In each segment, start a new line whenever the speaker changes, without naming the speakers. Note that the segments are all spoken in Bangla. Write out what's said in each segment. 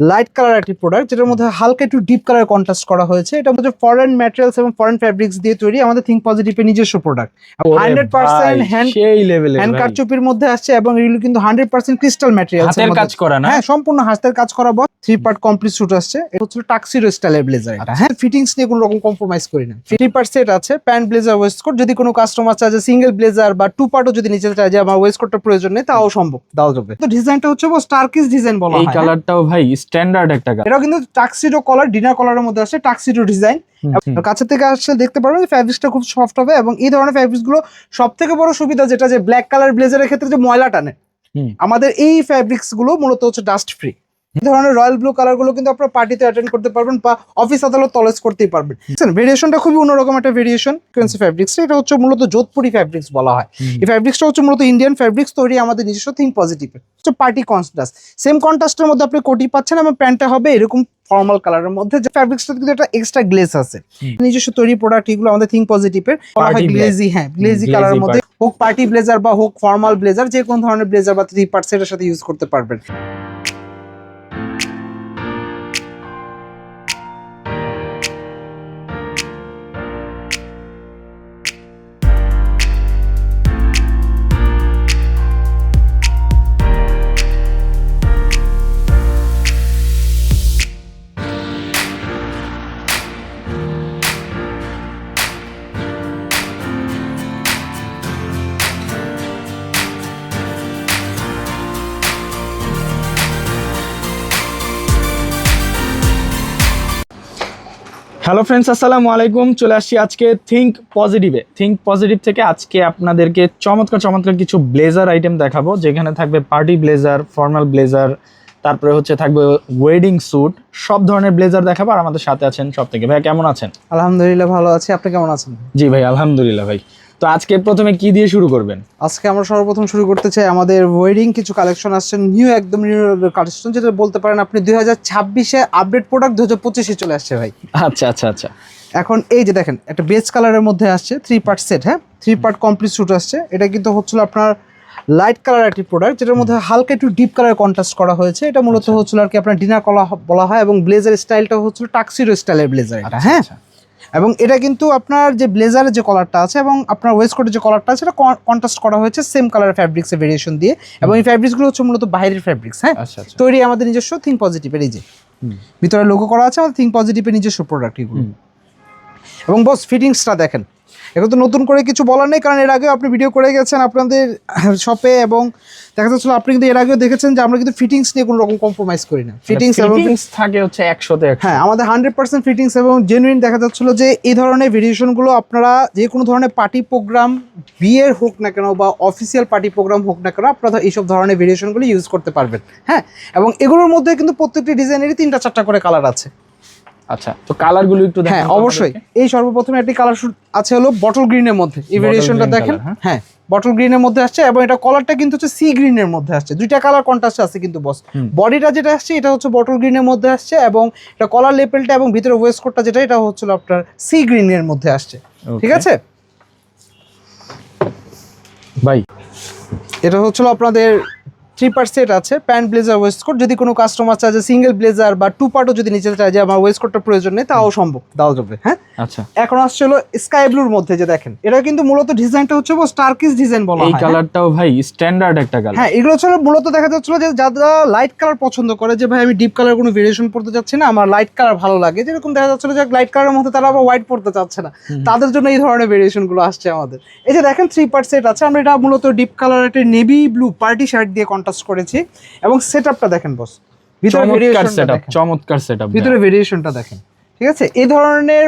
লাইট কালার একটি প্রোডাক্ট যেটার মধ্যে হালকা একটু ডিপ কালার কন্ট্রাস্ট করা হয়েছে। এটা মধ্যে ফরেন ম্যাটেরিয়ালস এবং ফরেন ফ্যাব্রিক্স দিয়ে তৈরি আমাদের থিঙ্ক পজিটিভের নিজস্ব প্রোডাক্ট হান্ড্রেড পার্সেন্ট হ্যান্ড
সেই লেভেলের
হ্যান্ড। কারচুপির মধ্যে আসছে এবং এগুলো কিন্তু হান্ড্রেড পার্সেন্ট ক্রিস্টাল ম্যাটেরিয়াল
হাতের কাজ করা না?
হ্যাঁ সম্পূর্ণ হাতের কাজ করা boss three part complete suit আসছে। এটা হচ্ছে টাক্সিরো স্টাইলের ব্লেজার এটা। হ্যাঁ ফিটিংস নিয়ে কোনো রকম কম্প্রোমাইজ করি না। থ্রি পার্ট সেট আছে প্যান্ট ব্লেজার ওয়েস্ট কোট যদি কোনো কাস্টমার চায় যে সিঙ্গেল ব্লেজার বা টু পার্টও যদি নিচে চায় যে আমার ওয়েস্ট কোটটা প্রয়োজন নেই তাও সম্ভব। দেওয়া যাবে তো ডিজাইনটা হচ্ছে বস টার্কিস ডিজাইন বলা
এই
হয় হ্যাঁ?
কালারটাও ভাই স্ট্যান্ডার্ড একটা
এটাও কিন্তু টাক্সিডো কলার ডিনার কলারের মধ্যে আছে টাক্সিডো ডিজাইন কাছে থেকে আসলে দেখতে পারবেন যে ফ্যাব্রিক্সটা খুব সফট হবে এবং এই ধরনের ফ্যাব্রিক্সগুলো সব থেকে বড় সুবিধা যেটা যে ব্ল্যাক কালার ব্লেজারের ক্ষেত্রে যে ময়লা টানে। আমাদের এই ফ্যাব্রিক্সগুলো মূলত হচ্ছে ডাস্ট ফ্রি এই ধরনের রয়্যাল ব্লু কালারগুলো কিন্তু আপনারা পার্টিতে অ্যাটেন্ড করতে পারবেন বা অফিস আদালত টলেজ করতেই পারবেন। ভেরিয়েশনটা খুবই অন্যরকম একটা ভেরিয়েশন ফ্রিকোয়েন্সি ফ্যাব্রিক্স এটা হচ্ছে মূলত যোধপুরি ফ্যাব্রিক্স বলা হয়। এই ফ্যাব্রিক্সটা হচ্ছে মূলত ইন্ডিয়ান ফ্যাব্রিক্স তৈরি আমাদের নিজস্ব থিঙ্ক পজিটিভ হচ্ছে পার্টি কনস্টাস সেম কন্ট্রাস্টের মধ্যে আপনি কোটি পাচ্ছেন এবং প্যান্টটা হবে এরকম ফর্মাল কালারের মধ্যে। যে ফ্যাব্রিক্সটা কিন্তু একটা এক্সট্রা গ্লেস আছে। নিজস্ব তৈরি প্রোডাক্ট এগুলো আমাদের থিঙ্ক পজিটিভের. গ্লেজি হ্যাঁ গ্লেজি কালারের মধ্যে হোক পার্টি ব্লেজার বা হোক ফর্মাল ব্লেজার যে কোনো ধরনের ব্লেজার বা থ্রি পার্টস সেটার সাথে ইউজ করতে পারবেন।
হ্যালো ফ্রেন্ডস আসসালামু আলাইকুম। চলে আসছি আজকে থিঙ্ক পজিটিভে থিঙ্ক পজিটিভ থেকে আজকে আপনাদেরকে চমৎকার চমৎকার কিছু ব্লেজার আইটেম দেখাবো। যেখানে থাকবে পার্টি ব্লেজার ফর্মাল ব্লেজার তারপরে হচ্ছে থাকবে ওয়েডিং স্যুট সব ধরনের ব্লেজার দেখাবো। আর আমাদের সাথে আছেন সব থেকে ভাই কেমন আছেন?
আলহামদুলিল্লাহ ভালো আছি। আপনি কেমন আছেন?
জি ভাই আলহামদুলিল্লাহ ভাই। তো আজকে প্রথমে কি দিয়ে শুরু করবেন?
আজকে আমরা সর্বপ্রথম শুরু করতে চাই আমাদের ওয়েডিং কিছু কালেকশন আসছে নিউ একদম নিউ কালেকশন যেটা বলতে পারেন আপনি দুই হাজার ছাব্বিশে আপডেট প্রোডাক্ট দু হাজার পঁচিশে চলে আসছে ভাই।
আচ্ছা আচ্ছা আচ্ছা।
এখন এই যে দেখেন একটা বেজ কালারের মধ্যে আসছে থ্রি পার্ট সেট হ্যাঁ? থ্রি পার্ট কমপ্লিট স্যুট আসছে। এটা কিন্তু হচ্ছিল আপনার লাইট কালার একটি প্রোডাক্ট যেটার মধ্যে হালকা একটু ডিপ কালার কন্ট্রাস্ট করা হয়েছে। এটা মূলত
আচ্ছা।
হচ্ছিল আর কি আপনার ডিনার কলা বলা হয় এবং ব্লেজার স্টাইলটা হচ্ছিল টাক্সিরো স্টাইলের ব্লেজার এটা হ্যাঁ?
আচ্ছা।
এবং এটা কিন্তু আপনার যে ব্লেজারের যে কলারটা আছে এবং আপনার ওয়েস্টকোটের যে কলারটা আছে এটা কন্ট্রাস্ট করা হয়েছে সেম কালারের ফ্যাব্রিক্সের ভেরিয়েশন দিয়ে এবং এই ফ্যাব্রিক্সগুলো হচ্ছে মূলত বাইরের ফ্যাব্রিক্স হ্যাঁ?
আচ্ছা আচ্ছা।
তৈরি আমাদের নিজস্ব থিঙ্ক পজিটিভের এই যে। ভিতরে লোগো করা আছে আমাদের থিঙ্ক পজিটিভের নিজস্ব প্রোডাক্ট এগুলো। এবং বস ফিটিংসটা দেখেন এখন তো নতুন করে কিছু বলার নেই কারণ এর আগেও আপনি ভিডিও করে গেছেন আপনাদের শপে এবং দেখা যাচ্ছিল আপনি কিন্তু এর আগেও দেখেছেন যে আমরা কিন্তু ফিটিংস নিয়ে কোনো রকম কম্প্রোমাইজ করি না। ফিটিংস এবং
Fittings থাকে হচ্ছে একশোতে একশো
হ্যাঁ আমাদের হান্ড্রেড পার্সেন্ট ফিটিংস এবং জেনুইন দেখা যাচ্ছিল যে এই ধরনের ভেরিয়েশনগুলো আপনারা যে কোনো ধরনের পার্টি প্রোগ্রাম বিয়ের হোক না কেন বা অফিসিয়াল পার্টি প্রোগ্রাম হোক না কেন আপনারা এইসব ধরনের ভেরিয়েশনগুলো ইউজ করতে পারবেন। হ্যাঁ এবং এগুলোর মধ্যে কিন্তু প্রত্যেকটি ডিজাইনেরই তিনটা চারটা করে কালার আছে।
আচ্ছা তো কালারগুলো একটু
হ্যাঁ অবশ্যই। এই সর্বপ্রথমে একটি কালার আছে হলো বটল গ্রিনের মধ্যে। এই ভেরিয়েশনটা দেখেন।
হ্যাঁ।
হ্যাঁ বটল গ্রিনের মধ্যে আসছে এবং এটা কলারটা কিন্তু হচ্ছে সি গ্রিনের মধ্যে আসছে। দুইটা কালার কন্ট্রাস্ট আছে কিন্তু বস বডিটা যেটা আসছে এটা হচ্ছে বটল গ্রিনের মধ্যে আসছে এবং এটা কলার লেপেলটা এবং ভিতরে ওয়েস্ট কোটটা যেটা এটা হচ্ছিল আপনার সি গ্রিনের মধ্যে আসছে। ঠিক আছে?
ভাই।
এটা হচ্ছিল আপনাদের থ্রি পার্ট সেট আছে প্যান্ট ব্লেজার ওয়েস্ট কোট যদি কোনো কাস্টমার চায় যে সিঙ্গেল ব্লেজার বা টু পার্টও যদি নিচে চায় যে আমার ওয়েস্ট কোটটা প্রয়োজন নেই তাও সম্ভব দেওয়া যাবে হ্যাঁ?
আচ্ছা।
এখন আসছে হলো স্কাই ব্লুর মধ্যে যে দেখেন এটা কিন্তু মূলত ডিজাইনটা হচ্ছে স্টারকিস ডিজাইন বলা
এই কালারটাও ভাই স্ট্যান্ডার্ড একটা কালার
হ্যাঁ এগুলো ছিল মূলত দেখা যাচ্ছিল যে যারা লাইট কালার পছন্দ করে যে ভাই আমি ডিপ কালার কোনো ভেরিয়েশন পড়তে চাচ্ছি না আমার লাইট কালার ভালো লাগে যেরকম দেখা যাচ্ছিল যে লাইট কালারের মধ্যে তারা আবার হোয়াইট পড়তে চাচ্ছে না তাদের জন্য এই ধরনের ভেরিয়েশনগুলো আসছে আমাদের। এই যে দেখেন থ্রি পার্ট সেট আছে আমরা এটা মূলত ডিপ কালার একটা নেভি ব্লু পার্টি শার্ট দিয়ে কন্ট্রাস্ট করেছি এবং সেটআপটা দেখেন বস ভিতরে
চমৎকার সেটআপ
দেখেন।
চমৎকার সেটআপ
ভিতরে ভেরিয়েশনটা দেখেন। ঠিক আছে? এই ধরনের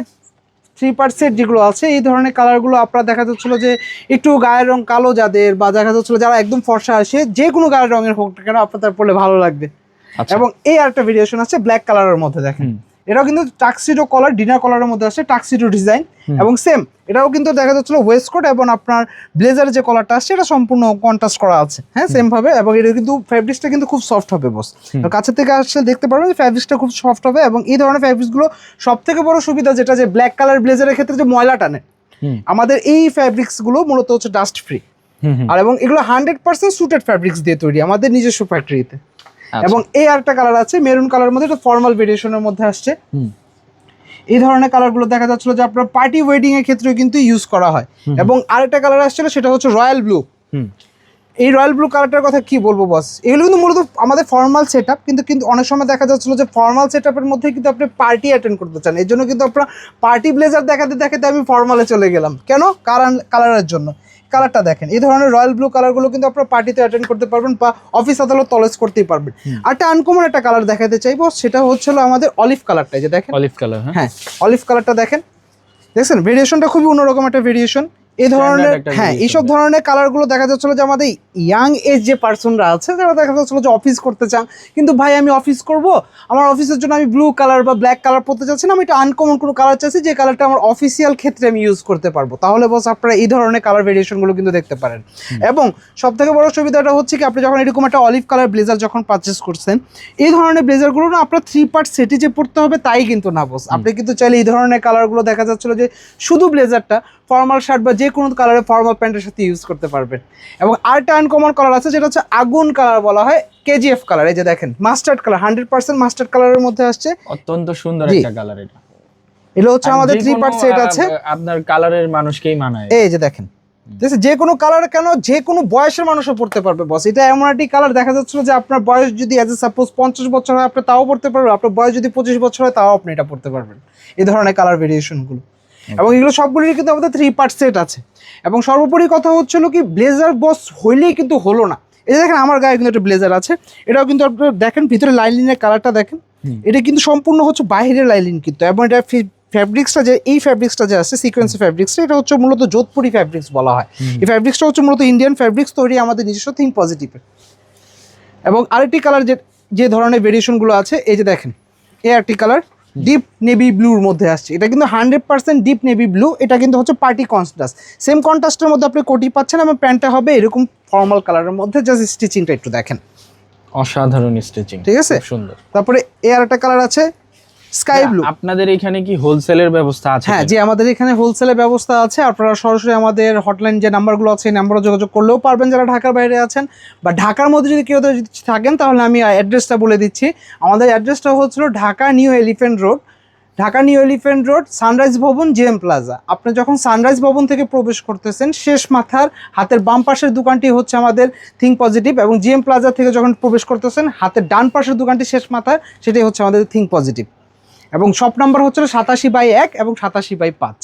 থ্রি পার্সেন্ট যেগুলো আছে এই ধরনের কালারগুলো আপনার দেখা যাচ্ছিল যে একটু গায়ের রং কালো যাদের বা দেখা যাচ্ছিল যারা একদম ফর্সা আসে যে কোনো গায়ের রঙের হোক কেন আপনার পড়লে ভালো লাগবে।
আচ্ছা।
এবং এই আরেকটা ভেরিয়েশন আছে ব্ল্যাক কালারের মধ্যে দেখেন। এটাও কিন্তু টাক্সিডো কলার ডিনার কলারের মধ্যে আছে টাক্সিডো ডিজাইন এবং সেম এটাও কিন্তু দেখা যাচ্ছিল ওয়েস্ট কোট এবং আপনার ব্লেজারের যে কলারটা আসছে এটা সম্পূর্ণ কন্ট্রাস্ট করা আছে হ্যাঁ সেম ভাবে এবং এটা কিন্তু ফ্যাব্রিক্সটা কিন্তু খুব সফট হবে বস। কাছে থেকে আসলে দেখতে পারবেন যে ফ্যাব্রিক্সটা খুব সফট হবে এবং এই ধরনের ফ্যাব্রিক্সগুলো সব থেকে বড় সুবিধা যেটা যে ব্ল্যাক কালার ব্লেজারের ক্ষেত্রে যে ময়লা টানে আমাদের এই ফ্যাব্রিক্সগুলো মূলত হচ্ছে ডাস্ট ফ্রি। আর এবং এগুলো হান্ড্রেড পার্সেন্ট সুটেড ফ্যাব্রিক্স দিয়ে তৈরি আমাদের নিজস্ব ফ্যাক্টরিতে। এবং এই আরেকটা কালার আছে মেরুন কালার মধ্যে এটা ফর্মাল ভেরিয়েশনের মধ্যে আসছে। এই ধরনের কালারগুলো দেখা যাচ্ছিল যে আপনার পার্টি ওয়েডিং এর ক্ষেত্রে কিন্তু ইউজ করা হয়। এবং আরেকটা কালার আসছিল সেটা হচ্ছে রয়্যাল ব্লু
হুম।
এই রয়্যাল ব্লু কালারটার কথা কি বলব বস এগুলো কিন্তু মূলত আমাদের ফর্মাল সেট কিন্তু কিন্তু অনেক সময় দেখা যাচ্ছিল যে ফর্মাল সেট আপের মধ্যে কিন্তু আপনি পার্টি অ্যাটেন্ড করতে চান। এর জন্য কিন্তু আপনার পার্টি ব্লেজার দেখাতে দেখাতে আমি ফর্মালে চলে গেলাম। কেন? কারণ কালারের জন্য। কালারটা দেখেন। এই ধরনের রয়্যাল ব্লু কালারগুলো কিন্তু আপনারা পার্টিতে অ্যাটেন্ড করতে পারবেন বা অফিস আদালত তলেজ করতেই পারবেন। আর একটা আনকমন একটা কালার দেখাতে চাইব সেটা হচ্ছিল আমাদের অলিভ কালারটা যে দেখেন।
অলিভ কালার হ্যাঁ।
হ্যাঁ অলিভ কালারটা দেখেন। দেখছেন? ভেরিয়েশনটা খুবই অন্যরকম একটা ভেরিয়েশন এই ধরনের হ্যাঁ এইসব ধরনের কালারগুলো দেখা যাচ্ছিল যে আমাদের ইয়াং এজ যে পার্সনরা আছে তারা দেখা যাচ্ছিল যে অফিস করতে চান কিন্তু ভাই আমি অফিস করব আমার অফিসের জন্য আমি ব্লু কালার বা ব্ল্যাক কালার পরতে চাচ্ছি না আমি একটা আনকমন কোনো কালার চাচ্ছি যে কালারটা আমার অফিসিয়াল ক্ষেত্রে আমি ইউজ করতে পারব। তাহলে বস আপনারা এই ধরনের কালার ভেরিয়েশনগুলো কিন্তু দেখতে পারেন। এবং সব থেকে বড় সুবিধাটা হচ্ছে কি আপনি যখন এরকম একটা অলিভ কালার ব্লেজার যখন পারচেস করছেন এই ধরনের ব্লেজারগুলো না আপনার থ্রি পার্ট সেটে যে পড়তে হবে তাই কিন্তু না বস আপনি কিন্তু চাইলে এই ধরনের কালারগুলো দেখা যাচ্ছিল যে শুধু ব্লেজারটা ফর্মাল শার্ট বা যে কোনো কালারের ফর্মাল প্যান্টের সাথে ইউজ করতে পারবেন। এবং আরেকটা আনকমন কালার আছে যেটা হচ্ছে আগুন কালার বলা হয় কেজিএফ কালার এই যে দেখেন mustard colour hundred percent mustard কালারের মধ্যে আসছে।
অত্যন্ত সুন্দর একটা কালার এটা।
এগুলো হচ্ছে আমাদের থ্রি পার্ট সেট আছে।
আপনার কালারের মানুষকেই মানায়।
এই যে দেখেন যে কোনো কালার কেন যে কোনো বয়সের মানুষও পড়তে পারবে বস এটা এমন একটি কালার দেখা যাচ্ছিল যে আপনার বয়স যদি অ্যাজ এ সাপোজ পঞ্চাশ বছর হয় আপনি তাও পড়তে পারবেন আপনার বয়স যদি পঁচিশ বছর হয় তাও আপনি এটা পড়তে পারবেন। এই ধরনের কালার ভেরিয়েশনগুলো এবং এগুলো সবগুলির কিন্তু আমাদের থ্রি পার্ট সেট আছে। এবং সর্বোপরি কথা হচ্ছিল কি ব্লেজার বস হইলেই কিন্তু হলো না। এই যে দেখেন আমার গায়ে কিন্তু একটা ব্লেজার আছে। এটাও কিন্তু আপনারা দেখেন ভিতরে লাইলিনের কালারটা দেখেন। এটা কিন্তু সম্পূর্ণ হচ্ছে বাইরের লাইলিন কিন্তু। এবং এটা ফ্যাব্রিক্সটা যে এই ফ্যাব্রিক্সটা যে আছে সিকোয়েন্সি ফ্যাব্রিক্সটা এটা হচ্ছে মূলত যোধপুরি ফ্যাব্রিক্স বলা হয়। এই ফ্যাব্রিক্সটা হচ্ছে মূলত ইন্ডিয়ান ফ্যাব্রিক্স তৈরি আমাদের নিজস্ব থিঙ্ক পজিটিভের এবং আরেকটি কালার যে যে ধরনের ভেরিয়েশনগুলো আছে এই যে দেখেন এই একটি কালার ডিপ নেভি ব্লুর মধ্যে আসছে। এটা কিন্তু hundred percent deep navy blue এটা কিন্তু হচ্ছে পার্টি কন্ট্রাস্ট সেম কন্ট্রাস্টের মধ্যে আপনি কোটি পাচ্ছেন আমার প্যান্টটা হবে এরকম ফর্মাল কালারের মধ্যে জাস্ট স্টিচিংটা একটু দেখেন।
অসাধারণ স্টিচিং
ঠিক আছে?
সুন্দর।
তারপরে এ আর একটা কালার আছে স্কাই ব্লু
আপনাদের এখানে কি হোলসেলের ব্যবস্থা আছে
হ্যাঁ? যে আমাদের এখানে হোলসেলের ব্যবস্থা আছে। আপনারা সরাসরি আমাদের হটলাইন যে নাম্বারগুলো আছে এই নাম্বারে যোগাযোগ করলেও পারবেন যারা ঢাকার বাইরে আছেন। বা ঢাকার মধ্যে যদি কেউ যদি থাকেন তাহলে আমি অ্যাড্রেসটা বলে দিচ্ছি। আমাদের অ্যাড্রেসটা হচ্ছিল Dhaka New Elephant Road Dhaka New Elephant Road Sunrise ভবন জেএম প্লাজা আপনি যখন সানরাইজ ভবন থেকে প্রবেশ করতেছেন শেষ মাথার হাতের বাম পাশের দোকানটি হচ্ছে আমাদের থিঙ্ক পজিটিভ এবং জিএম প্লাজা থেকে যখন প্রবেশ করতেছেন হাতের ডান পাশের দোকানটি শেষ মাথায় সেটাই হচ্ছে আমাদের থিঙ্ক পজিটিভ এবং সব নাম্বার হচ্ছে সাতাশি বাই এক এবং সাতাশি বাই পাঁচ।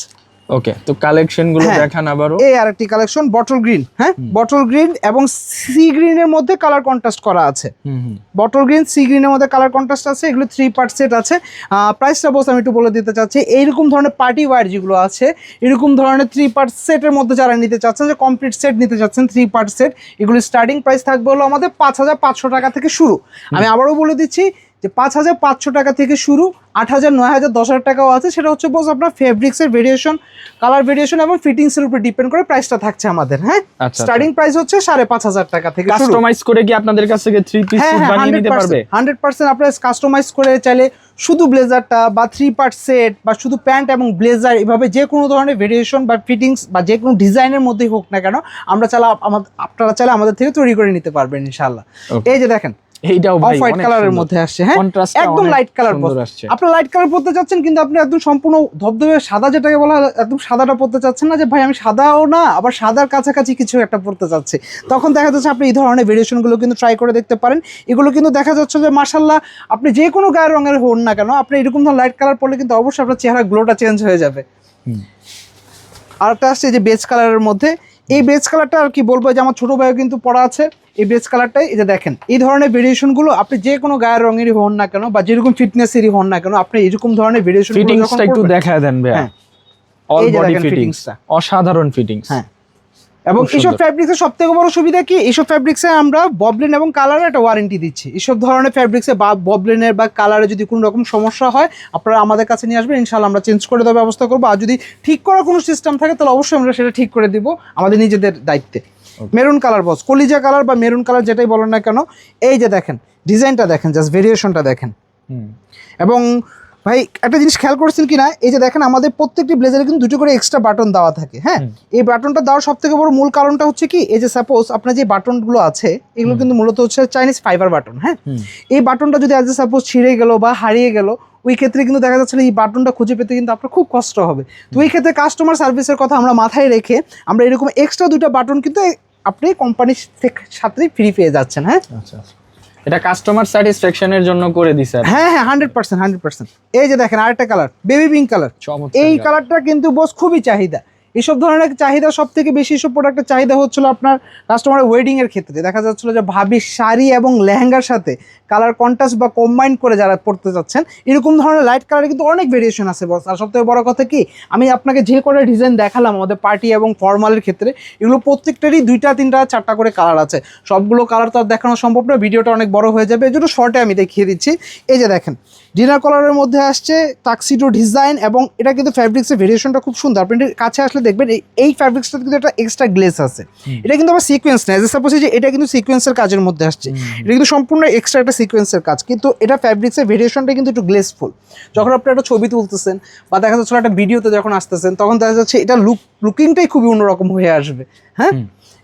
ওকে তো কালেকশনগুলো
হ্যাঁ।
দেখান আবারও।
এই আরেকটি কালেকশন বটল গ্রিন হ্যাঁ? বটল গ্রিন এবং সি গ্রিনের মধ্যে কালার কন্ট্রাস্ট করা আছে। বটল গ্রিন সি গ্রিনের মধ্যে কালার কন্ট্রাস্ট আছে এগুলো থ্রি পার্ট সেট আছে। প্রাইসটা বলতে আমি একটু বলে দিতে চাচ্ছি এইরকম ধরনের পার্টি ওয়্যার যেগুলো আছে এরকম ধরনের থ্রি পার্ট সেটের মধ্যে যারা নিতে চাচ্ছেন যে কমপ্লিট সেট নিতে চাচ্ছেন থ্রি পার্ট সেট এগুলো স্টার্টিং প্রাইস থাকবে হলো আমাদের পাঁচ হাজার পাঁচশো টাকা থেকে শুরু। আমি আবারও বলে দিচ্ছি যে পাঁচ হাজার পাঁচশো টাকা থেকে শুরু আট হাজার নয় হাজার দশ হাজার টাকাও আছে। সেটা হচ্ছে বস আপনার ফেব্রিক্সের ভেরিয়েশন কালার ভেরিয়েশন এবং ফিটিংসের উপর ডিপেন্ড করে প্রাইসটা থাকছে আমাদের হ্যাঁ?
আচ্ছা
স্টার্টিং প্রাইস হচ্ছে সাড়ে পাঁচ হাজার টাকা থেকে
কাস্টমাইজ করে কি আপনাদের কাছ থেকে থ্রি পিস
হ্যাঁ হ্যাঁ
বানিয়ে নিতে পারবে?
হান্ড্রেড পার্সেন্ট আপনার কাস্টমাইজ করে চাইলে শুধু ব্লেজারটা বা থ্রি পার্ট সেট বা শুধু প্যান্ট এবং ব্লেজার এভাবে যে কোনো ধরনের ভেরিয়েশন বা ফিটিংস বা যে কোনো ডিজাইনের মধ্যেই হোক না কেন আমরা চালা আমাদের আপনারা চাইলে আমাদের থেকে তৈরি করে নিতে পারবেন ইনশাল্লাহ এই যে দেখেন
এইটাও ভাই
হোয়াইট কালারের মধ্যে আসছে হ্যাঁ? একদম লাইট কালার
আসছে।
আপনার লাইট কালার পড়তে চাচ্ছেন কিন্তু আপনি একদম সম্পূর্ণ ধবধবে সাদা যেটাকে বলা একদম সাদাটা পড়তে চাচ্ছেন না যে ভাই আমি সাদাও না আবার সাদার কাছাকাছি কিছু একটা পড়তে চাচ্ছি। তখন দেখা যাচ্ছে আপনি এই ধরনের ভেরিয়েশনগুলো কিন্তু ট্রাই করে দেখতে পারেন। এগুলো কিন্তু দেখা যাচ্ছে যে মার্শাল্লাহ আপনি যে কোনো গায়ের রঙের হন না কেন আপনি এরকম ধরনের লাইট কালার পড়লে কিন্তু অবশ্যই আপনার চেহারা গ্লোটা চেঞ্জ হয়ে যাবে। আরেকটা আসছে যে বেজ কালারের মধ্যে। এই বেজ কালারটা আর কি বলব যে আমার ছোট ভাইও কিন্তু পড়া আছে। এই বেজ কালারটাই এই যে দেখেন। এই ধরনের ভেরিয়েশনগুলো আপনি যে কোনো গায়ের রঙেরই হন না কেন বা যেরকম ফিটনেসেরই হন না কেন আপনি এরকম ধরনের ভেরিয়েশন
ফিটিংসটা একটু দেখায় দেন
হ্যাঁ।
অল বডি
দেখেন
ফিটিংস
fittingsটা।
অসাধারণ ফিটিংস
হ্যাঁ। এবং এইসব। ফ্যাব্রিক্সের সব থেকে বড় সুবিধা কি? এইসব ফ্যাব্রিক্সে আমরা ববলেন এবং কালারের একটা ওয়ারেন্টি দিচ্ছি। এইসব ধরনের ফ্যাব্রিক্সে বা ববলেনের বা কালারে যদি কোনো রকম সমস্যা হয় আপনারা আমাদের কাছে নিয়ে আসবেন ইনশাল্লাহ আমরা চেঞ্জ করে দেওয়ার ব্যবস্থা করব। আর যদি ঠিক করার কোনো সিস্টেম থাকে তাহলে অবশ্যই আমরা সেটা ঠিক করে দিব আমাদের নিজেদের দায়িত্বে। মেরুন কালার বস কলিজা কালার বা মেরুন কালার যেটাই বলেন না কেন এই যে দেখেন ডিজাইনটা দেখেন জাস্ট ভেরিয়েশনটা দেখেন। এবং ভাই একটা জিনিস খেয়াল করেছেন কিনা এই যে দেখেন আমাদের প্রত্যেকটি ব্লেজারে কিন্তু দুটো করে এক্সট্রা বাটন দেওয়া থাকে হ্যাঁ? এই বাটনটা দেওয়ার সব থেকে বড় মূল কারণটা হচ্ছে কি এই যে সাপোজ আপনার যে বাটনগুলো আছে এগুলো কিন্তু মূলত হচ্ছে চাইনিজ ফাইবার বাটন হ্যাঁ? এই বাটনটা যদি আজ সাপোজ ছিঁড়ে গেল বা হারিয়ে গেল ওই ক্ষেত্রে কিন্তু দেখা যাচ্ছে না এই বাটনটা খুঁজে পেতে কিন্তু আপনার খুব কষ্ট হবে। তো এই ক্ষেত্রে কাস্টমার সার্ভিসের কথা আমরা মাথায় রেখে আমরা এরকম এক্সট্রা দুটো বাটন কিন্তু আপনি কোম্পানির সাথেই ফ্রি পেয়ে যাচ্ছেন হ্যাঁ?
আচ্ছা আচ্ছা। এটা কাস্টমার স্যাটিসফ্যাকশনের জন্য করে দিছে স্যার
হ্যাঁ হ্যাঁ হান্ড্রেড পার্সেন্ট হান্ড্রেড পার্সেন্ট এই যে দেখেন আরেকটা কালার বেবি পিঙ্ক কালার এই কালারটা কিন্তু বস খুবই চাহিদা। এইসব ধরনের চাহিদা সব থেকে বেশি এসব প্রোডাক্টের চাহিদা হচ্ছিল আপনার কাস্টমারের ওয়েডিংয়ের ক্ষেত্রে। দেখা যাচ্ছিল যে ভাবির শাড়ি এবং লেহেঙ্গার সাথে কালার কন্ট্রাস্ট বা কম্বাইন করে যারা পড়তে যাচ্ছেন, এরকম ধরনের লাইট কালারে কিন্তু অনেক ভেরিয়েশন আছে বস আর সবথেকে বড় কথা কি, আমি আপনাকে যে কটা ডিজাইন দেখালাম আমাদের পার্টি এবং ফর্মালের ক্ষেত্রে, এগুলো প্রত্যেকটারই দুইটা, তিনটা, চারটা করে কালার আছে। সবগুলো কালার তো আর দেখানো সম্ভব না ভিডিওটা অনেক বড় হয়ে যাবে এই জন্য শর্টে আমি দেখিয়ে দিচ্ছি। এই যে দেখেন ডিনার কালারের মধ্যে আসছে টাক্সিডো ডিজাইন এবং এটা কিন্তু ফ্যাব্রিক্সের ভেরিয়েশনটা খুব সুন্দর। আপনি কাছে আসলে দেখবেন এই- ফ্যাব্রিক্সটা কিন্তু একটা এক্সট্রা গ্লেস আছে। এটা কিন্তু আবার সিকোয়েন্স না এজ সাপোজ যে এটা কিন্তু সিকোয়েন্সের কাজের মধ্যে আসছে। এটা কিন্তু সম্পূর্ণ এক্সট্রা একটা সিকোয়েন্সের কাজ। কিন্তু এটা ফ্যাব্রিক্সের ভেরিয়েশনটা কিন্তু একটু গ্লেসফুল যখন আপনি একটা ছবি তুলতেছেন বা দেখা যাচ্ছে একটা ভিডিওতে যখন আসতেছেন তখন দেখা যাচ্ছে এটা লুক লুকিংটাই খুবই অন্যরকম হয়ে আসবে। হ্যাঁ?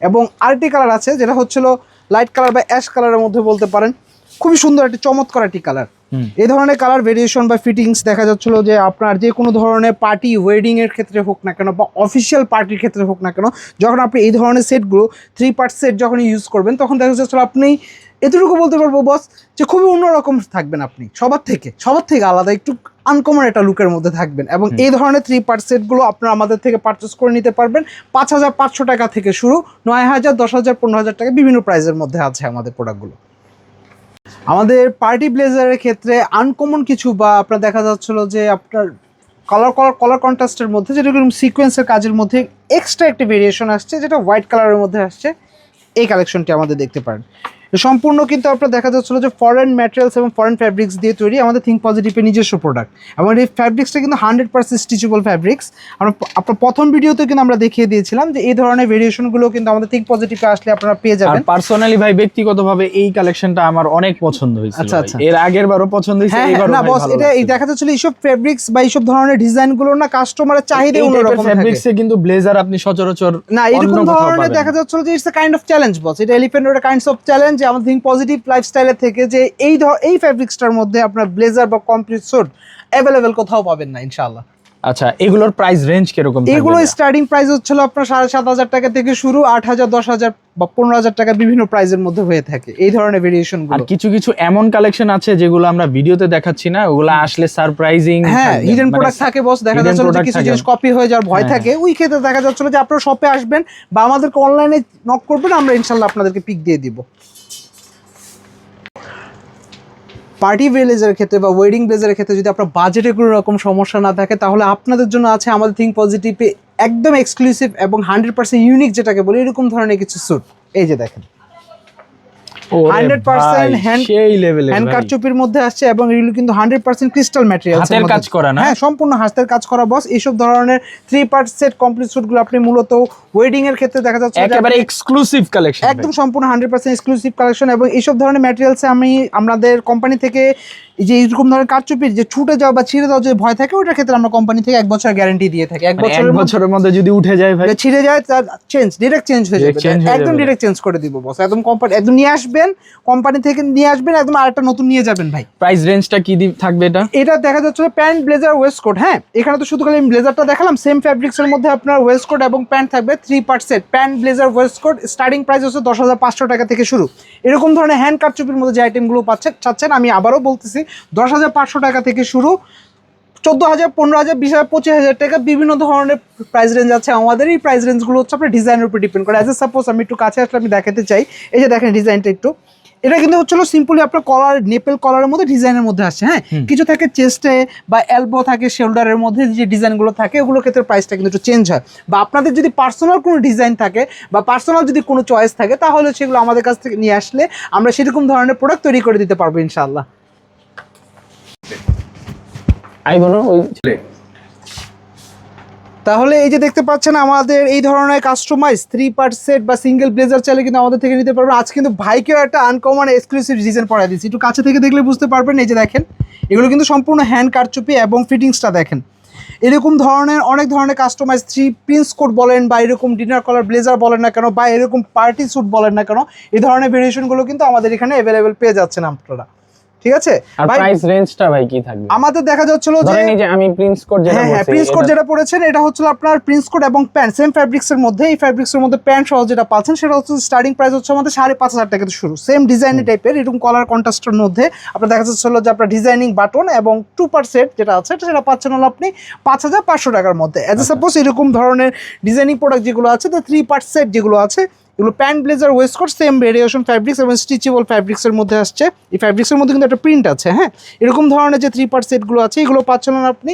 এবং আরেকটি কালার আছে যেটা হচ্ছিল লাইট কালার বা অ্যাশ কালারের মধ্যে বলতে পারেন। খুবই সুন্দর একটি চমৎকার একটি কালার। এই ধরনের কালার ভেরিয়েশন বা ফিটিংস দেখা যাচ্ছিল যে আপনার যে কোনো ধরনের পার্টি ওয়েডিং এর ক্ষেত্রে হোক না কেন বা অফিসিয়াল পার্টির ক্ষেত্রে হোক না কেন যখন আপনি এই ধরনের সেটগুলো থ্রি পার্ট সেট যখন ইউজ করবেন তখন দেখা যাচ্ছিল আপনি এতটুকু বলতে পারব বস যে খুবই অন্যরকম থাকবেন আপনি সবার থেকে সবার থেকে আলাদা একটু আনকমন একটা লুকের মধ্যে থাকবেন এবং এই ধরনের থ্রি পার্ট সেটগুলো আপনারা আমাদের থেকে পারচেস করে নিতে পারবেন। পাঁচ হাজার পাঁচশো টাকা থেকে শুরু নয় হাজার দশ হাজার পনেরো হাজার টাকা বিভিন্ন প্রাইসের মধ্যে আছে আমাদের প্রোডাক্টগুলো আমাদের পার্টি ব্লেজারের ক্ষেত্রে আনকমন কিছু বা আপনার দেখা যাচ্ছিল যে আপনার কালার কালার কালার কন্ট্রাস্টের মধ্যে যেটা এরকম সিকোয়েন্সের কাজের মধ্যে এক্সট্রা একটা ভেরিয়েশন আসছে, যেটা হোয়াইট কালারের মধ্যে আসছে, এই কালেকশনটি আমাদের দেখতে পারেন। সম্পূর্ণ কিন্তু আপনার দেখা যাচ্ছিল যে ফরেন ম্যাটেরিয়ালস এবং ফরেন ফ্যাব্রিক্স দিয়ে তৈরি আমাদের থিঙ্ক পজিটিভের নিজস্ব প্রোডাক্ট এবং এই ফ্যাব্রিক্সটা কিন্তু হান্ড্রেড পার্সেন্ট স্টিচেবল ফ্যাব্রিক্স আমরা আপনার প্রথম ভিডিওতে কিন্তু আমরা দেখিয়ে দিয়েছিলাম যে এই ধরনের ভেরিয়েশনগুলো কিন্তু আমাদের থিঙ্ক পজিটিভে আসলে আপনারা পেয়ে যাবেন।
পার্সোনালি ভাই ব্যক্তিগতভাবে এই কালেকশনটা আমার অনেক পছন্দ হয়েছিল
আচ্ছা, আচ্ছা।
এর আগের বারও পছন্দ হয়েছে
হ্যাঁ হ্যাঁ,
এবারও
না বস এটা এই দেখা যাচ্ছিল এইসব ফেব্রিক্স বা এইসব ধরনের ডিজাইনগুলো না কাস্টমারের চাহিদা
এই
অন্যরকম
ফ্যাব্রিক্সে কিন্তু ব্লেজার আপনি সচরাচর
না এরকম ধরনের দেখা। যাচ্ছিল যে it's a kind of challenge boss এটা Elephant Road kinds of challenge যে আমাদের থিঙ্ক পজিটিভ লাইফস্টাইলের থেকে যে এই ধর এই ফ্যাব্রিক্সটার মধ্যে আপনার ব্লেজার বা কমপ্লিট স্যুট অ্যাভেলেবেল কোথাও পাবেন না ইনশাআল্লাহ।
আচ্ছা এগুলোর প্রাইস রেঞ্জ কীরকম
এগুলো স্টার্টিং প্রাইস হচ্ছিল আপনার সাড়ে সাত হাজার টাকা থেকে শুরু আট হাজার দশ হাজার বা পনেরো হাজার টাকা বিভিন্ন প্রাইসের মধ্যে হয়ে থাকে এই ধরনের ভেরিয়েশন
আর কিছু কিছু এমন কালেকশন আছে যেগুলো আমরা ভিডিওতে দেখাচ্ছি না ওগুলো আসলে সারপ্রাইজিং
হ্যাঁ হিডেন প্রোডাক্ট থাকে বস দেখা
hidden
যাচ্ছিল যে কিছু জিনিস কপি হয়ে যাওয়ার ভয়
হ্যাঁ,
থাকে ওই ক্ষেত্রে দেখা যাচ্ছিল যে আপনারা শপে আসবেন বা আমাদেরকে অনলাইনে নক করবেন আমরা ইনশাল্লাহ আপনাদেরকে পিক দিয়ে দিব। পার্টি ব্লেজারের ক্ষেত্রে বা ওয়েডিং ব্লেজারের ক্ষেত্রে যদি আপনার বাজেটে কোনো রকম সমস্যা না থাকে, তাহলে আপনাদের জন্য আছে আমাদের থিঙ্ক পজিটিভে একদম এক্সক্লুসিভ এবং হান্ড্রেড পার্সেন্ট ইউনিক যেটাকে বলি, এরকম ধরনের কিছু স্যুট এই যে দেখেন। 100% হ্যান্ড
সেই লেভেলের
হ্যান্ড কারচুপির মধ্যে আসছে এবং এগুলো কিন্তু হান্ড্রেড পার্সেন্ট ক্রিস্টাল ম্যাটেরিয়াল
হাতের কাজ করা না?
হ্যাঁ সম্পূর্ণ হাতের কাজ করা বস এইসব ধরনের থ্রি পার্ট সেট কমপ্লিট স্যুটগুলো আপনি মূলত ওয়েডিং এর ক্ষেত্রে দেখা যাচ্ছে
একেবারে এক্সক্লুসিভ কালেকশন
একদম সম্পূর্ণ হান্ড্রেড পার্সেন্ট এক্সক্লুসিভ কালেকশন এবং এইসব ধরনের ম্যাটেরিয়ালসে আমি আমাদের কোম্পানি থেকে এই যে এইরকম ধরনের কারচুপির যে ছুটে যাওয়া বা ছিঁড়ে যাওয়া যে ভয় থাকে ওটার ক্ষেত্রে আমরা কোম্পানি থেকে এক বছর গ্যারান্টি দিয়ে থাকি। এক
মানে এক
বছরের মধ্যে
বছরের মধ্যে যদি উঠে যায় ভাই।
ছিঁড়ে যায় তার চেঞ্জ ডিরেক্ট চেঞ্জ হয়ে যাবে। একদম। ডিরেক্ট চেঞ্জ করে দিব বস একদম কোম্পানি একদম নিয়ে আসবেন কোম্পানি থেকে নিয়ে আসবেন একদম আরেকটা নতুন নিয়ে যাবেন ভাই।
প্রাইস রেঞ্জটা কি থাকবে এটা?
এটা দেখা যাচ্ছে প্যান্ট ব্লেজার ওয়েস্ট কোট হ্যাঁ? এখানে তো শুধু খালি আমি ব্লেজারটা দেখালাম সেম ফ্যাব্রিক্সের মধ্যে আপনার ওয়েস্ট কোট এবং প্যান্ট থাকবে three part set pant blazer waistcoat starting price হচ্ছে দশ হাজার পাঁচশো টাকা থেকে শুরু। এরকম ধরনের হ্যান্ড কারচুপির মধ্যে যে আইটেমগুলো পাচ্ছেন চাচ্ছেন আমি আবারও বলতেছি দশ হাজার পাঁচশো টাকা থেকে শুরু চোদ্দ হাজার পনেরো হাজার বিশ হাজার পঁচিশ হাজার টাকা বিভিন্ন ধরনের প্রাইস রেঞ্জ আছে। আমাদের এই প্রাইস রেঞ্জগুলো হচ্ছে আপনার ডিজাইনের উপর ডিপেন্ড করে। অ্যাজ এ সাপোজ আমি একটু কাছে আসলে আমি দেখাতে চাই এই যে দেখেন ডিজাইনটা একটু। এটা কিন্তু হচ্ছিল সিম্পলি আপনার কলার নেপেল কলারের মধ্যে ডিজাইনের মধ্যে আসছে হ্যাঁ? কিছু থাকে চেস্টে বা এলবো থাকে শোল্ডারের মধ্যে যে ডিজাইনগুলো থাকে ওগুলোর ক্ষেত্রে প্রাইসটা কিন্তু একটু চেঞ্জ হয়। বা আপনাদের যদি পার্সোনাল কোনো ডিজাইন থাকে বা পার্সোনাল যদি কোনো চয়েস থাকে তাহলে সেগুলো আমাদের কাছ থেকে নিয়ে আসলে আমরা সেরকম ধরনের প্রোডাক্ট তৈরি করে দিতে পারব ইনশাআল্লাহ।
ওই
তাহলে এই যে দেখতে পাচ্ছেন আমাদের এই ধরনের কাস্টমাইজ থ্রি পার্ট সেট বা সিঙ্গেল ব্লেজার চাইলে কিন্তু আমাদের থেকে নিতে পারবেন। আজ কিন্তু ভাইকেও একটা আনকমন এক্সক্লুসিভ ডিজাইন পড়াই দিচ্ছি একটু কাছে থেকে দেখলে বুঝতে পারবেন এই যে দেখেন এগুলো কিন্তু সম্পূর্ণ হ্যান্ড কারচুপি এবং ফিটিংসটা দেখেন। এরকম ধরনের অনেক ধরনের কাস্টমাইজ থ্রি প্রিন্স কোট বলেন বা এরকম ডিনার কলার ব্লেজার বলেন না কেন বা এরকম পার্টি স্যুট বলেন না কেন এই ধরনের ভেরিয়েশনগুলো কিন্তু আমাদের এখানে অ্যাভেলেবেল পেয়ে যাচ্ছেন আপনারা। ঠিক আছে?
আর প্রাইস রেঞ্জটা ভাই কি থাকবে?
আমাদের দেখা যাচ্ছিল যে
ধরেন যে আমি প্রিন্স কোড যেটা
হ্যাঁ হ্যাঁ প্রিন্স কোড যেটা পড়েছেন এটা হচ্ছে আপনার প্রিন্স কোড এবং প্যান্ট সেম ফ্যাব্রিক্স এর মধ্যে এই ফ্যাব্রিক্স এর মধ্যে প্যান্ট সহ যেটা পাচ্ছেন সেটা হচ্ছে স্টার্টিং প্রাইস হচ্ছে আমাদের সাড়ে পাঁচ হাজার টাকা থেকে শুরু সেম ডিজাইনের টাইপের এরকম কলার কন্ট্রাস্টের মধ্যে আপনার দেখা যাচ্ছে যে আপনার ডিজাইনিং বাটন এবং টু পার সেট যেটা আছে সেটা পাচ্ছেন হলো আপনি পাঁচ হাজার পাঁচশো টাকার মধ্যে। অ্যাজ এ সাপোজ এরকম ধরনের ডিজাইনিং প্রোডাক্ট যেগুলো আছে তো থ্রি পার্ট সেট যেগুলো আছে এগুলো pant blazer waistcoat same variation fabrics এবং স্টিচেবল ফ্যাব্রিক্সের মধ্যে আসছে। এই ফ্যাব্রিক্সের মধ্যে কিন্তু একটা প্রিন্ট আছে হ্যাঁ? এরকম ধরনের যে থ্রি পার্ট সেটগুলো আছে, এগুলো পাচ্ছেন আপনি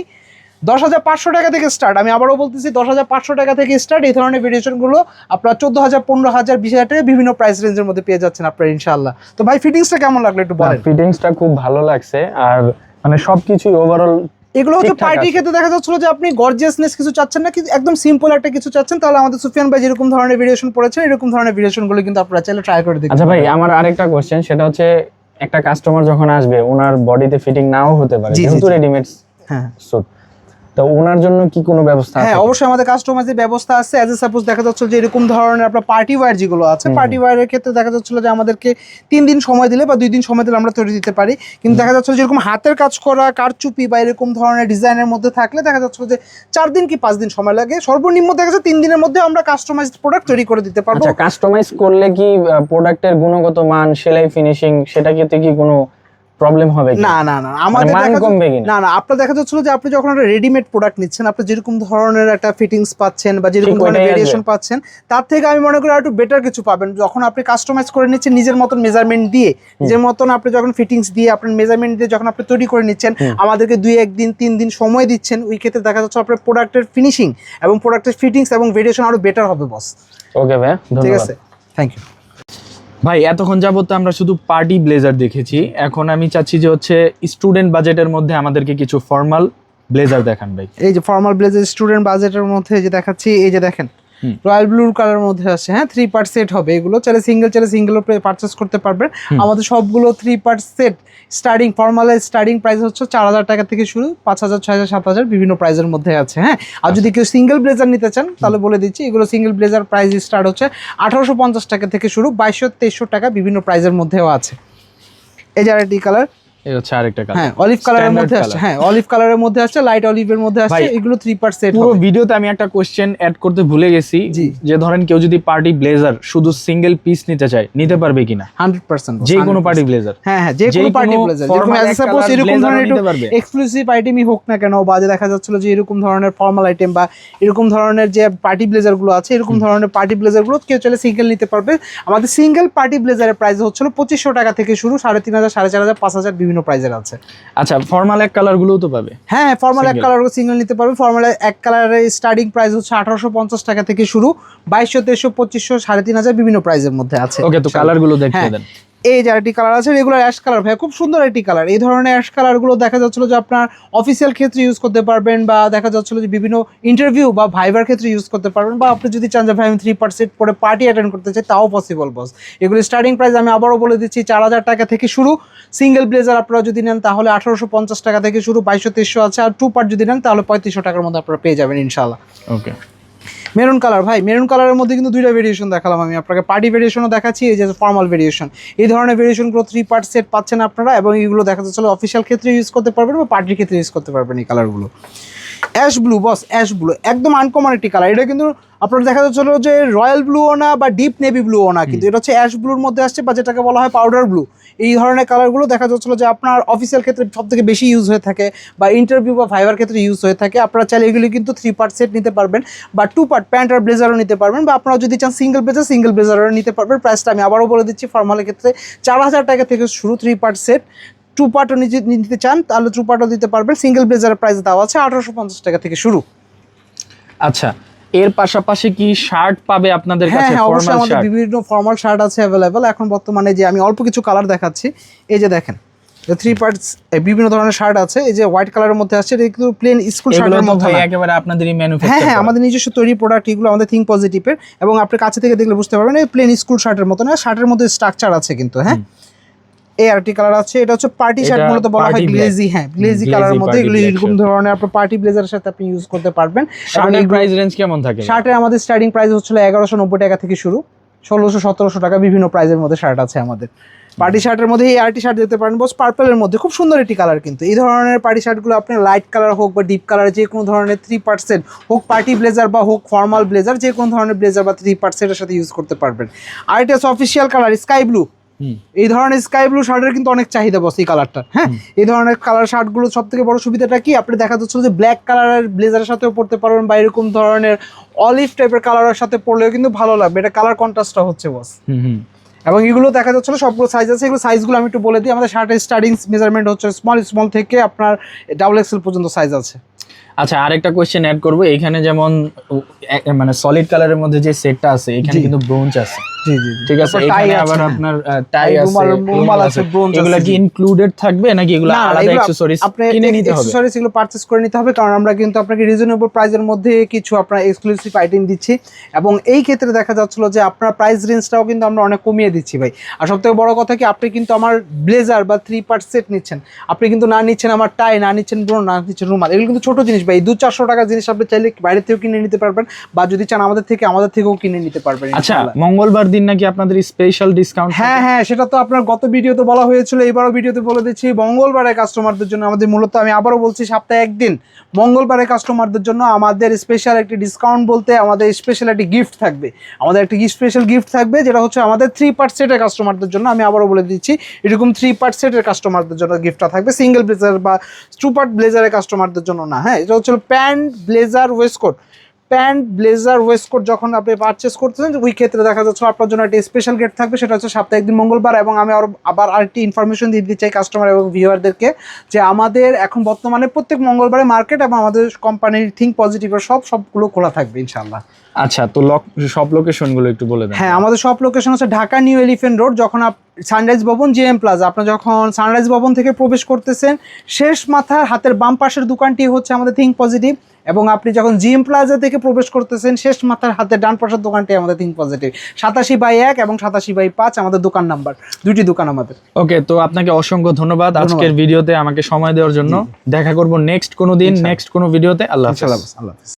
দশ হাজার পাঁচশো টাকা থেকে স্টার্ট আমি আবারও বলতেছি, দশ হাজার পাঁচশো টাকা থেকে স্টার্ট এই ধরনের ভেরিয়েশনগুলো আপনার চোদ্দ হাজার, পনেরো হাজার, বিশ হাজার টাকা বিভিন্ন প্রাইস রেঞ্জের মধ্যে পেয়ে যাচ্ছেন আপনার ইনশাল্লাহ তো ভাই ফিটিংসটা কেমন লাগল একটু বলেন?
ফিটিংসটা খুব ভালো লাগছে। আর মানে সবকিছুই ওভারঅল
এগুলো হচ্ছে পার্টির ক্ষেত্রে দেখা যাচ্ছিল যে আপনি গর্জিয়াসনেস কিছু চাচ্ছেন না কিন্তু একদম সিম্পল একটা কিছু চাচ্ছেন তাহলে আমাদের সুফিয়ান ভাই যেরকম ধরনের ভেরিয়েশন পড়েছেন এরকম ধরনের ভেরিয়েশনগুলো কিন্তু আপনারা চাইলে ট্রাই করে দেখুন
আচ্ছা ভাই। আমার আরেকটা কোশ্চেন সেটা হচ্ছে একটা কাস্টমার যখন আসবে ওনার বডিতে ফিটিং নাও হতে পারে যেহেতু রেডিমেড
হ্যাঁ।
স্যুট তো ওনার জন্য কি কোনো ব্যবস্থা
হ্যাঁ অবশ্যই আমাদের কাস্টমাইজের ব্যবস্থা আছে। অ্যাজ এ সাপোজ দেখা যাচ্ছে যে এরকম ধরনের আপনার পার্টি ওয়্যার যেগুলো আছে পার্টি ওয়্যারের ক্ষেত্রে দেখা যাচ্ছিল যে আমাদেরকে তিন দিন সময় দিলে বা দুই দিন সময় দিলে আমরা তৈরি দিতে পারি। কিন্তু দেখা যাচ্ছিল যেরকম হাতের কাজ করা কারচুপি বা এরকম ধরনের ডিজাইনের মধ্যে থাকলে দেখা যাচ্ছিল যে চার দিন কি পাঁচ দিন সময় লাগে। সর্বনিম্ন দেখা যাচ্ছে তিন দিনের মধ্যে আমরা কাস্টমাইজ প্রোডাক্ট তৈরি করে দিতে পারব।
আচ্ছা কাস্টমাইজ করলে কি প্রোডাক্টের গুণগত মান সেলাই ফিনিশিং সেটা ক্ষেত্রে কি কোনো প্রবলেম হবে
না না না আমাদের
মান কমবে কিনা?
না না আপনার দেখা যাচ্ছিল যে আপনি যখন একটা রেডিমেড প্রোডাক্ট নিচ্ছেন আপনি যেরকম ধরনের একটা ফিটিংস পাচ্ছেন বা যেরকম ধরনের ভেরিয়েশন পাচ্ছেন তার থেকে আমি মনে করি একটু বেটার কিছু পাবেন। যখন আপনি কাস্টমাইজ করে নিচ্ছেন নিজের মতন মেজারমেন্ট দিয়ে নিজের মতন আপনি যখন ফিটিংস দিয়ে আপনার মেজারমেন্ট দিয়ে যখন আপনি তৈরি করে নিচ্ছেন আমাদেরকে দুই একদিন তিন দিন সময় দিচ্ছেন ওই ক্ষেত্রে দেখা যাচ্ছে আপনার প্রোডাক্টের ফিনিশিং এবং প্রোডাক্টের ফিটিংস এবং ভেরিয়েশন আরও বেটার হবে বস
ওকে ভাই
ঠিক আছে? থ্যাংক ইউ
ভাই এতক্ষণ যাবত তো আমরা শুধু পার্টি ব্লেজার দেখেছি। এখন আমি চাচ্ছি যে হচ্ছে স্টুডেন্ট বাজেটের মধ্যে আমাদেরকে কিছু ফর্মাল ব্লেজার দেখান ভাই।
এই যে ফর্মাল ব্লেজার স্টুডেন্ট বাজেটের মধ্যে যে দেখাচ্ছি এই যে দেখেন রয়্যাল ব্লুর কালার মধ্যে আছে হ্যাঁ থ্রি পার্ট সেট হবে। এগুলো চাইলে সিঙ্গেল চাইলে সিঙ্গেল পারচেস করতে পারবেন। আমাদের সবগুলো থ্রি পার্ট সেট স্টার্টিং ফর্মালের স্টার্টিং প্রাইস হচ্ছে চার হাজার টাকা থেকে শুরু, পাঁচ হাজার, ছয় হাজার, সাত হাজার বিভিন্ন প্রাইসের মধ্যে আছে হ্যাঁ? আর যদি কেউ সিঙ্গেল ব্লেজার নিতে চান, তাহলে বলে দিচ্ছি, এগুলো সিঙ্গেল ব্লেজার প্রাইস স্টার্ট হচ্ছে আঠারোশো পঞ্চাশ টাকা থেকে শুরু, বাইশশো তেইশশো টাকা বিভিন্ন প্রাইসের মধ্যেও আছে। এই যে কালার
এই হচ্ছে আরেকটা কালার
হ্যাঁ অলিভ কালারের মধ্যে আসছে হ্যাঁ অলিভ কালারের মধ্যে আসছে লাইট অলিভের মধ্যে আসছে এগুলো থ্রি পার্ট সেট
পুরো ভিডিওতে আমি একটা কোশ্চেন অ্যাড করতে ভুলে গেছি যে ধরেন কেউ যদি পার্টি ব্লেজার শুধু সিঙ্গেল পিস নিতে চায় নিতে পারবে কিনা?
হান্ড্রেড পার্সেন্ট
যে কোনো পার্টি ব্লেজার
হ্যাঁ হ্যাঁ যে
যে
কোনো পার্টি ব্লেজার
formal এক
সাপোজ এরকম ধরনের একটু এক্সক্লুসিভ আইটেমই হোক না কেন বা যে দেখা যাচ্ছিল যে এরকম ধরনের ফর্মাল আইটেম বা এরকম ধরনের যে পার্টি ব্লেজারগুলো আছে এরকম ধরনের পার্টি ব্লেজারগুলো কেউ চাইলে সিঙ্গেল নিতে পারবে। আমাদের সিঙ্গেল পার্টি ব্লেজারের প্রাইস হচ্ছিল পঁচিশশো টাকা থেকে শুরু সাড়ে তিন হাজার সাড়ে বিভিন্ন প্রাইজের আছে।
আচ্ছা ফর্মাল এক কালারগুলো তো পাবে।
হ্যাঁ ফর্মাল এক. কালার সিঙ্গেল নিতে পারবে। ফর্মাল এক কালারের স্টার্টিং প্রাইস হচ্ছে আঠারোশো পঞ্চাশ টাকা থেকে শুরু। বাইশশো তেইশশো পঁচিশশো সাড়ে তিন হাজার বিভিন্ন প্রাইজের মধ্যে আছে।
ওকে তো কালারগুলো দেখতে
হ্যাঁ।
দেন।
এই যে আরেকটি কালার আছে রেগুলার অ্যাশ কালার ভাই খুব সুন্দর একটি কালার এই ধরনের অ্যাশ কালারগুলো দেখা যাচ্ছিল যে আপনার অফিসিয়াল ক্ষেত্রে ইউজ করতে পারবেন বা দেখা যাচ্ছিল যে বিভিন্ন ইন্টারভিউ বা ভাইবার ক্ষেত্রে ইউজ করতে পারবেন বা আপনি যদি চান যে ভাই, আমি থ্রি পার্সেন্ট পরে পার্টি অ্যাটেন্ড করতে চাই, তাও পসিবল বস এগুলি স্টার্টিং প্রাইস আমি আবারও বলে দিচ্ছি, চার হাজার টাকা থেকে শুরু। সিঙ্গেল ব্লেজার আপনারা যদি নেন, তাহলে আঠারোশো পঞ্চাশ টাকা থেকে শুরু, বাইশশো তেইশশো আছে, আর টু পার্ট যদি নেন, তাহলে পঁয়ত্রিশশো টাকার মধ্যে আপনারা পেয়ে যাবেন ইনশাল্লাহ
ওকে
মেরুন কালার ভাই মেরুন কালারের মধ্যে কিন্তু দুইটা ভেরিয়েশন দেখালাম আমি আপনাকে। পার্টি ভেরিয়েশনও দেখাচ্ছি, এই যে ফর্মাল ভেরিয়েশন এই ধরনের ভেরিয়েশনগুলো থ্রি পার্ট সেট পাচ্ছেন আপনারা এবং এইগুলো দেখা যাচ্ছে অফিসিয়াল ক্ষেত্রে ইউজ করতে পারবেন বা পার্টির ক্ষেত্রে ইউজ করতে পারবেন এই কালারগুলো ash blue boss ash blue একদম আনকমন একটি কালার এটা কিন্তু আপনার দেখা যাচ্ছিল যে রয়্যাল ব্লুও না বা ডিপ নেভি ব্লুও না কিন্তু এটা হচ্ছে অ্যাশ ব্লুর মধ্যে আসছে বা যেটাকে বলা হয় পাউডার ব্লু এই ধরনের কালারগুলো দেখা যাচ্ছিল যে আপনার অফিসিয়াল ক্ষেত্রে সব থেকে বেশি ইউজ হয়ে থাকে বা ইন্টারভিউ বা ফাইবার ক্ষেত্রে ইউজ হয়ে থাকে। আপনারা চাইলে এগুলি কিন্তু থ্রি পার্ট সেট নিতে পারবেন বা টু পার্ট প্যান্ট আর ব্লেজারও নিতে পারবেন বা আপনারা যদি চান সিঙ্গেল ব্লেজার সিঙ্গেল ব্লেজারও নিতে পারবেন। প্রাইসটা আমি আবারও বলে দিচ্ছি ফর্মালের ক্ষেত্রে চার হাজার টাকা থেকে শুরু থ্রি পার্ট সেট টু পার্টও নিতে চান তাহলে টু পার্টও দিতে পারবেন। সিঙ্গেল ব্লেজারের প্রাইস দেওয়া আছে আঠারোশো পঞ্চাশ টাকা থেকে শুরু।
আচ্ছা এর পাশাপাশি কি শার্ট পাবে আপনাদের
হ্যাঁ
কাছে?
হ্যাঁ অবশ্যই আমাদের বিভিন্ন ফর্মাল শার্ট আছে অ্যাভেলেবেল এখন বর্তমানে যে আমি অল্প কিছু কালার দেখাচ্ছি এই যে দেখেন থ্রি পার্টস বিভিন্ন ধরনের শার্ট আছে এই যে হোয়াইট কালারের মধ্যে আছে এটা কিন্তু প্লেন স্কুল শার্টের মধ্যে
একেবারে আপনাদেরই
হ্যাঁ
ম্যানুফ্যাকচার
হ্যাঁ আমাদের নিজস্ব তৈরি প্রোডাক্ট এগুলো আমাদের থিঙ্ক পজিটিভের এবং আপনি কাছে থেকে দেখলে বুঝতে পারবেন এই প্লেন স্কুল শার্টের মতো না শার্টের মধ্যে স্ট্রাকচার আছে কিন্তু হ্যাঁ? এই আরটি কালার আছে এটা হচ্ছে পার্টি শার্ট মূলত বলা হয় গ্লেজি হ্যাঁ গ্লেজি কালারের মধ্যে এগুলো এরকম ধরনের আপনার পার্টি ব্লেজারের সাথে আপনি ইউজ করতে পারবেন।
শার্টের প্রাইস রেঞ্জ কেমন থাকে?
শার্টের আমাদের স্টার্টিং প্রাইস হচ্ছিল এগারোশো নব্বই টাকা থেকে শুরু। ষোলোশো সতেরোশো টাকা বিভিন্ন প্রাইজের মধ্যে শার্ট আছে আমাদের। পার্টি শার্টের মধ্যে এই আরটি শার্ট দিতে পারেন বস পার্পলের মধ্যে। খুব সুন্দর একটি কালার কিন্তু। এই ধরনের পার্টি শার্টগুলো আপনি লাইট কালার হোক বা ডিপ কালার যে কোনো ধরনের থ্রি পার্সেন্ট হোক পার্টি ব্লেজার বা হোক ফর্মাল ব্লেজার যে কোনো ধরনের ব্লেজার বা থ্রি পার্সেন্টের সাথে ইউজ করতে পারবেন। আর এটা অফিসিয়াল কালার স্কাই ব্লু। এই ধরনের স্কাই ব্লু শার্টের কিন্তু অনেক চাহিদা বস এই কালারটা হ্যাঁ? এই ধরনের কালার শার্টগুলো সব থেকে বড় সুবিধাটা কি? আপনি দেখা যাচ্ছে যে ব্ল্যাক কালারের ব্লেজারের সাথেও পড়তে পারবেন বা এরকম ধরনের অলিভ টাইপের কালারের সাথে পরলেও কিন্তু ভালো লাগবে। এটা কালার কন্ট্রাস্টটা হচ্ছে বস এবং এগুলো দেখা যাচ্ছিল সবগুলো সাইজ আছে এগুলো সাইজগুলো আমি একটু বলে দিই। আমাদের শার্টের স্টার্টিং মেজারমেন্ট হচ্ছে স্মল স্মল থেকে আপনার ডাবল এক্সেল পর্যন্ত সাইজ আছে।
আচ্ছা আরেকটা কোয়েশ্চেন অ্যাড করব। এখানে যেমন মানে সলিড কালারের মধ্যে যে সেটটা আছে এখানে কিন্তু ব্রোঞ্জ আছে।
জি জি
ঠিক আছে এখানে আবার। আপনার টাই আছে
রুমাল- রুমাল
রুমাল
আছে,
আছে এগুলা কি ইনক্লুডেড থাকবে নাকি এগুলো
না, না,
আলাদা অ্যাকসেসরিজ কিনে নিতে হবে।
অ্যাকসেসরিজ এগুলো পারচেজ করে নিতে হবে কারণ আমরা কিন্তু আপনাকে রিজনেবল প্রাইসের মধ্যে কিছু আপনার এক্সক্লুসিভ আইটেম দিচ্ছি। এবং এই ক্ষেত্রে দেখা যাচ্ছিল যে আপনার প্রাইস রেঞ্জটাও কিন্তু আমরা অনেক কমিয়ে দিচ্ছি ভাই। আর সব বড় কথা কি আপনি কিন্তু আমার ব্লেজার বা থ্রি পার্ট সেট নিচ্ছেন। আপনি কিন্তু না নিচ্ছেন আমার টাই না নিচ্ছেন ব্রো না নিচ্ছেন রুমাল এগুলো কিন্তু ছোট জিনিস ভাই। দু চারশো টাকার জিনিস আপনি চাইলে বাইরে থেকেও কিনে নিতে পারবেন বা যদি চান আমাদের থেকে আমাদের থেকেও কিনে নিতে পারবেন
আচ্ছা মঙ্গলবার দিন নাকি আপনাদের স্পেশাল ডিসকাউন্ট
হ্যাঁ হ্যাঁ সেটা তো আপনার গত ভিডিওতে বলা হয়েছিল, এবারও ভিডিওতে বলে দিচ্ছি মঙ্গলবারে কাস্টমারদের জন্য আমাদের মূলত আমি আবারও বলছি, সপ্তাহে একদিন মঙ্গলবারে কাস্টমারদের জন্য আমাদের স্পেশাল একটি ডিসকাউন্ট বলতে আমাদের স্পেশাল একটি গিফট থাকবে। আমাদের একটি স্পেশাল গিফট থাকবে, যেটা হচ্ছে আমাদের থ্রি পার্ট সেটের কাস্টমারদের জন্য আমি আবারও বলে দিচ্ছি, এরকম থ্রি পার্ট সেটের কাস্টমারদের জন্য গিফটটা থাকবে সিঙ্গেল ব্লেজার বা টু পার্ট ব্লেজারের কাস্টমারদের জন্য না হ্যাঁ এটা হচ্ছে pant blazer waistcoat pant, blazer waistcoat যখন আপনি পারচেস করতেছেন, ওই ক্ষেত্রে দেখা যাচ্ছে আপনার জন্য একটা স্পেশাল গেট থাকবে, সেটা হচ্ছে সপ্তাহে একদিন মঙ্গলবার এবং আমি আরও আবার আরেকটি ইনফরমেশন দিয়ে দিতে চাই কাস্টমার এবং ভিউয়ারদেরকে যে আমাদের এখন বর্তমানে প্রত্যেক মঙ্গলবারে মার্কেট এবং আমাদের কোম্পানির থিঙ্ক পজিটিভের সব সবগুলো খোলা থাকবে ইনশাল্লাহ
আচ্ছা তো লক সব লোকেশনগুলো একটু বলে দেন।
হ্যাঁ আমাদের সব লোকেশন হচ্ছে ঢাকা নিউ এলিফেন্ট রোড যখন আপ সানরাইজ ভবন জিএম প্লাজা আপনি যখন সানরাইজ ভবন থেকে প্রবেশ করতেছেন শেষ মাথার হাতের বাম পাশের দোকানটি হচ্ছে আমাদের থিঙ্ক পজিটিভ এবং আপনি যখন জিএম প্লাজা থেকে প্রবেশ করতেছেন শেষ মাথার হাতের ডান পাশের দোকানটি আমাদের থিঙ্ক পজিটিভ সাতাশি বাই এক এবং সাতাশি বাই পাঁচ আমাদের দোকান নাম্বার। দুইটি দোকান আমাদের।
ওকে তো আপনাকে অসংখ্য ধন্যবাদ আজকের ভিডিওতে আমাকে সময় দেওয়ার জন্য। দেখা করব নেক্সট কোনো দিন নেক্সট কোনো ভিডিওতে। আল্লাহ হাফেজ।
আল্লাহ হাফেজ।